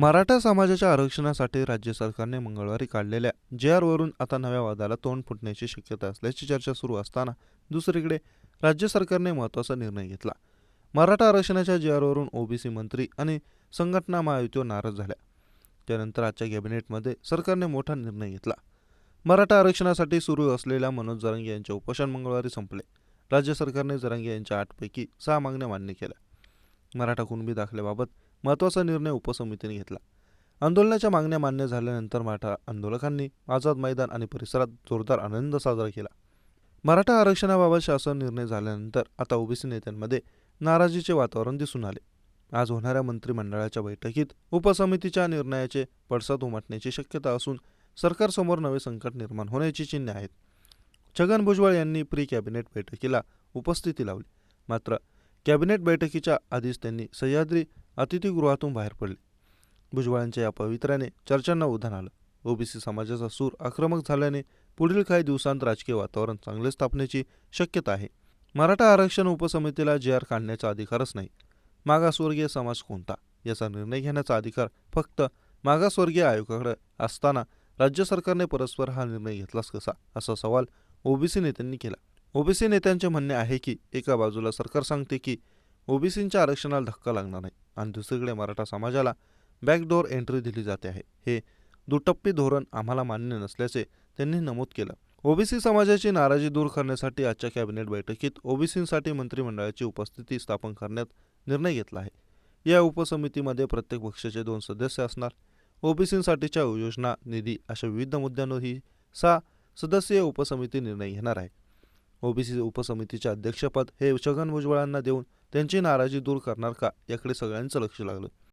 मराठा समाजाच्या आरक्षणासाठी राज्य सरकारने मंगळवारी काढलेल्या जे आरवरून आता नव्या वादाला तोंड फुटण्याची शक्यता असल्याची चर्चा सुरू असताना दुसरीकडे राज्य सरकारने महत्त्वाचा निर्णय घेतला. मराठा आरक्षणाच्या जे आरवरून ओबीसी मंत्री आणि संघटना महायुतीवर नाराज झाल्या. त्यानंतर आजच्या कॅबिनेटमध्ये सरकारने मोठा निर्णय घेतला. मराठा आरक्षणासाठी सुरू असलेल्या मनोज जरांगे यांचे उपोषण मंगळवारी संपले. राज्य सरकारने जरांगे यांच्या आठपैकी सहा मागण्या मान्य केल्या. मराठा कुणबी दाखल्याबाबत महत्त्वाचा निर्णय उपसमितीने घेतला. आंदोलनाच्या मागण्या मान्य झाल्यानंतर मराठा आंदोलकांनी आझाद मैदान आणि परिसरात जोरदार आनंद साजरा केला. मराठा आरक्षणाबाबत शासन निर्णय झाल्यानंतर आता ओबीसी नेत्यांमध्ये नाराजीचे वातावरण दिसून आले. आज होणाऱ्या मंत्रिमंडळाच्या बैठकीत उपसमितीच्या निर्णयाचे पडसाद उमटण्याची शक्यता असून सरकारसमोर नवे संकट निर्माण होण्याची चिन्हे आहेत. छगन भुजबळ यांनी प्री कॅबिनेट बैठकीला उपस्थिती लावली. मात्र कॅबिनेट बैठकीच्या आधीच त्यांनी सह्याद्री अतिथीगृहातून बाहेर पडले. भुजबळांच्या या पवित्र्याने चर्चांना उधाण आलं. ओबीसी समाजाचा सूर आक्रमक झाल्याने पुढील काही दिवसांत राजकीय वातावरण चांगले स्थापण्याची शक्यता आहे. मराठा आरक्षण उपसमितीला जे आर काढण्याचा अधिकारच नाही. मागासवर्गीय समाज कोणता? याचा निर्णय घेण्याचा अधिकार फक्त मागासवर्गीय आयोगाकडे असताना राज्य सरकारने परस्पर हा निर्णय घेतलाच कसा? असा सवाल ओबीसी नेत्यांनी केला. ओबीसी नेत्यांचे म्हणणे आहे की एका बाजूला सरकार सांगते की ओबीसींच्या आरक्षणाला धक्का लागणार नाही. आणि दुसरीकडे मराठा समाजाला बॅकडोअर एंट्री दिली जाते आहे. हे दुटप्पी धोरण आम्हाला मान्य नसल्याचे त्यांनी नमूद केलं. ओबीसी समाजाची नाराजी दूर करण्यासाठी आजच्या कॅबिनेट बैठकीत ओबीसींसाठी मंत्रिमंडळाची उपस्थिती स्थापन करण्यात निर्णय घेतला आहे. या उपसमितीमध्ये प्रत्येक पक्षाचे दोन सदस्य असणार. ओबीसींसाठीच्या योजना निधी अशा विविध मुद्द्यांवरही सहा सदस्यीय उपसमिती निर्णय घेणार आहे. ओबीसी उपसमितीचे अध्यक्षपद हे छगन भुजबळांना देऊन त्यांची नाराजी दूर करणार का? याकडे सगळ्यांचं लक्ष लागलं.